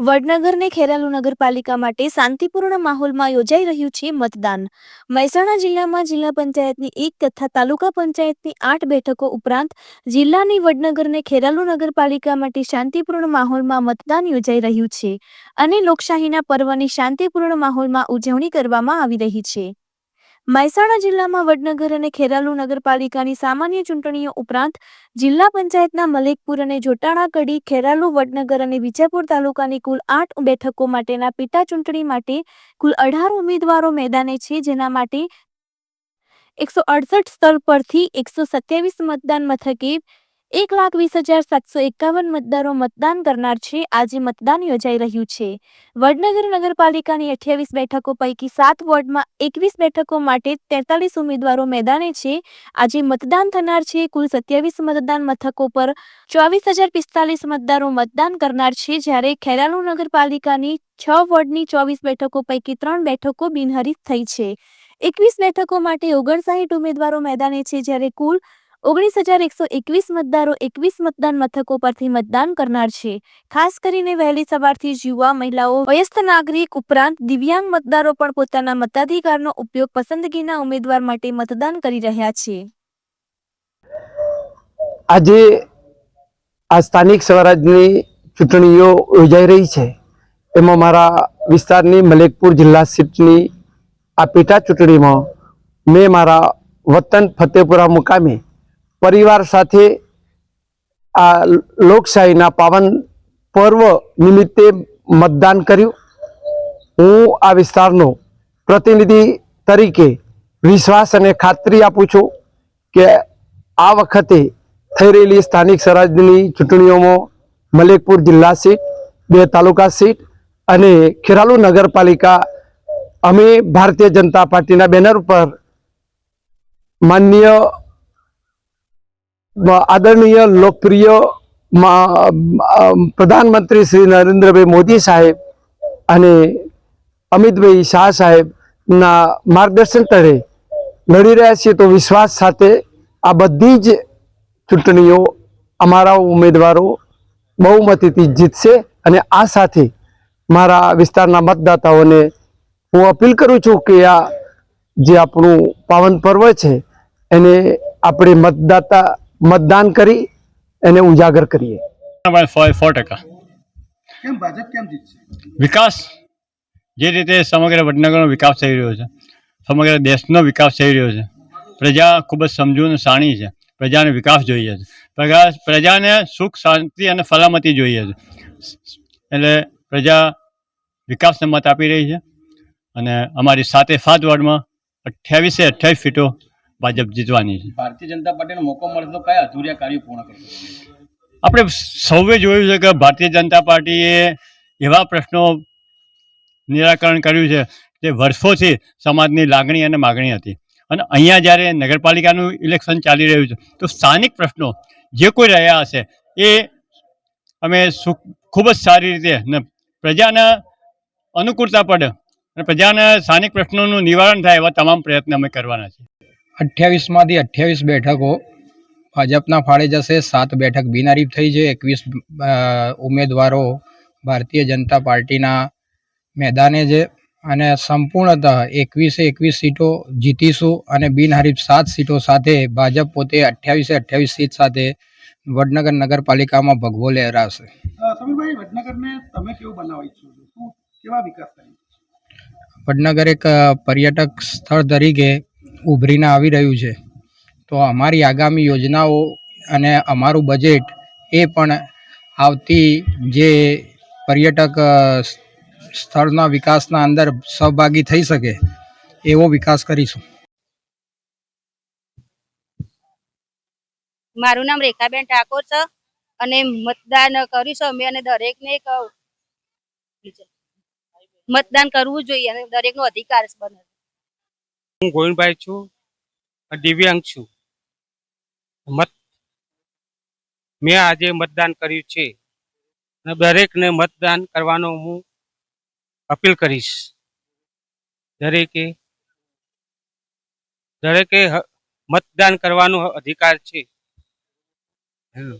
વડનગરને ખેરાલુ નગરપાલિકા માટે શાંતિપૂર્ણ માહોલમાં યોજાઈ રહ્યું છે મતદાન. મહેસાણા જિલ્લામાં જિલ્લા પંચાયતની એક તથા તાલુકા પંચાયતની આઠ બેઠકો ઉપરાંત જિલ્લાની વડનગરને ખેરાલુ નગરપાલિકા માટે શાંતિપૂર્ણ માહોલમાં મતદાન યોજાઈ રહ્યું છે. અને લોકશાહીના પર્વની શાંતિપૂર્ણ માહોલમાં ઉજવણી કરવામાં આવી રહી છે. મહેસાણા જિલ્લામાં વડનગર અને ખેરાલુ નગરપાલિકાની સામાન્ય ચૂંટણીઓ ઉપરાંત જિલ્લા પંચાયતના મલેકપુર અને જોટાણા કડી, ખેરાલુ, વડનગર અને વિજાપુર તાલુકાની કુલ આઠ બેઠકો માટેના પેટા ચૂંટણી માટે કુલ અઢાર ઉમેદવારો મેદાને છે, જેના માટે એકસો અડસઠ સ્થળ પરથી એકસો સત્યાવીસ મતદાન મથકે એક લાખ વીસ હજાર સાતસો એકાવન મતદારો મતદાન કરનાર છે. આજે મતદાન યોજાઈ રહ્યું છે. વડનગર નગરપાલિકાની અઠ્યાવીસ બેઠકો પૈકી સાત વોર્ડમાં એકવીસ બેઠકો માટે તેતાલીસ ઉમેદવારો મેદાને છે. આજે મતદાન થનાર છે. કુલ સત્યાવીસ મતદાન મથકો પર ચોવીસ હજાર પિસ્તાલીસ મતદારો મતદાન કરનાર છે. જ્યારે ખેરાલુ નગરપાલિકાની છ વોર્ડની ચોવીસ બેઠકો પૈકી ત્રણ બેઠકો બિનહરીફ થઈ છે. એકવીસ બેઠકો માટે ઓગણસાહીઠ ઉમેદવારો મેદાને છે. જ્યારે કુલ ઓગણીસ હજાર એકસો એકવીસ મતદારો એકવીસ મતદાન મથકો પરથી મતદાન કરનાર છે. ખાસ કરીને વહેલી સવારથી જ યુવા મહિલાઓ, વયસ્થ નાગરિક ઉપરાંત દિવ્યાંગ મતદારો પણ પોતાના મતાધિકારનો ઉપયોગ પસંદગીના ઉમેદવાર માટે મતદાન કરી રહ્યા છે. આજે આ સ્થાનિક સ્વરાજની ચૂંટણીઓ યોજાઈ રહી છે. એમાં મારા વિસ્તારની મલેકપુર જિલ્લા સીટની આ પેટા ચૂંટણીમાં મેં મારા વતન ફતેપુરા મુકામે પરિવાર સાથે આ લોકશાહીના પાવન પર્વ નિમિત્તે મતદાન કર્યું. હું આ વિસ્તારનો પ્રતિનિધિ તરીકે વિશ્વાસ અને ખાતરી આપું છું કે આ વખતે થઈ રહેલી સ્થાનિક સ્વરાજની ચૂંટણીઓમાં મલેકપુર જિલ્લા સીટ, બે તાલુકા સીટ અને ખેરાલુ નગરપાલિકા અમે ભારતીય જનતા પાર્ટીના બેનર ઉપર માનનીય આદરણીય લોકપ્રિય પ્રધાનમંત્રી શ્રી નરેન્દ્રભાઈ મોદી સાહેબ અને અમિતભાઈ શાહ સાહેબના માર્ગદર્શન તળે લડી રહ્યા છીએ તો વિશ્વાસ સાથે આ બધી જ ચૂંટણીઓ અમારા ઉમેદવારો બહુમતીથી જીતશે અને આ સાથે મારા વિસ્તારના મતદાતાઓને હું અપીલ કરું છું કે આ જે આપણું પાવન પર્વ છે એને આપણે મતદાતા મતદાન કરી એને ઉજાગર કરીએ. સો ટકા. કેમ ભાજપ કેમ જીતશે? વિકાસ જે રીતે સમગ્ર વડનગરનો વિકાસ થઈ રહ્યો છે સમગ્ર દેશનો વિકાસ થઈ રહ્યો છે પ્રજા ખૂબ જ સમજુ અને શાણી છે પ્રજાને વિકાસ જોઈએ છે પ્રજા પ્રજાને સુખ શાંતિ અને સલામતી જોઈએ છે. એટલે પ્રજા વિકાસને મત આપી રહી છે અને અમારી સાતે સાત વોર્ડમાં અઠ્યાવીસે અઠ્યાવીસ સીટો ભાજપ જીતવાની છે. ભારતીય જનતા પાર્ટીનો મોકો મળે તો કયા અધૂર્યા કાર્યો પૂર્ણ કરશે? આપણે સૌએ જોયું છે કે ભારતીય જનતા પાર્ટીએ એવા પ્રશ્નો નિરાકરણ કર્યું છે જે વર્ષોથી સમાજની લાગણી અને માગણી હતી. અને અહીંયા જ્યારે નગરપાલિકાનું ઇલેક્શન ચાલી રહ્યું છે તો સ્થાનિક પ્રશ્નો જે કોઈ રહ્યા હશે એ અમે ખૂબ જ સારી રીતે પ્રજાના અનુકૂળતા પડે અને પ્રજાના સ્થાનિક પ્રશ્નોનું નિવારણ થાય એવા તમામ પ્રયત્ન અમે કરવાના છીએ. અઠ્યાવીસમાંથી અઠ્યાવીસ બેઠકો. ભાજપના ફાળે જશે સાત બેઠક બિનહરીફ થઈ છે. એકવીસ ઉમેદવારો ભારતીય જનતા પાર્ટીના મેદાને છે. અને સંપૂર્ણતઃ એકવીસે એકવીસ સીટો જીતીશું અને બિનહરીફ સાત સીટો સાથે ભાજપ પોતે અઠ્યાવીસે અઠ્યાવીસ સીટ સાથે વડનગર નગરપાલિકામાં ભગવો લહેરાશે. વડનગર એક પર્યટક સ્થળ તરીકે ઉભરીને આવી રહ્યું છે. તો અમારી આગામી યોજનાઓ અને અમારું બજેટ એ પણ આવતી જે પર્યટક સ્થળના વિકાસના અંદર સહભાગી થઈ શકે એવો વિકાસ કરીશું. મારું નામ રેખાબેન ઠાકોર છે અને મતદાન કરીશું અમે અને દરેકને મતદાન કરવું જોઈએ અને દરેકનો અધિકાર બને. હું ગોવિંદભાઈ છું દિવ્યાંગ છું મત મેં આજે મતદાન કર્યું છે અને દરેકને મતદાન કરવાનો હું અપીલ કરીશ દરેકે દરેકે મતદાન કરવાનો અધિકાર છે હમ.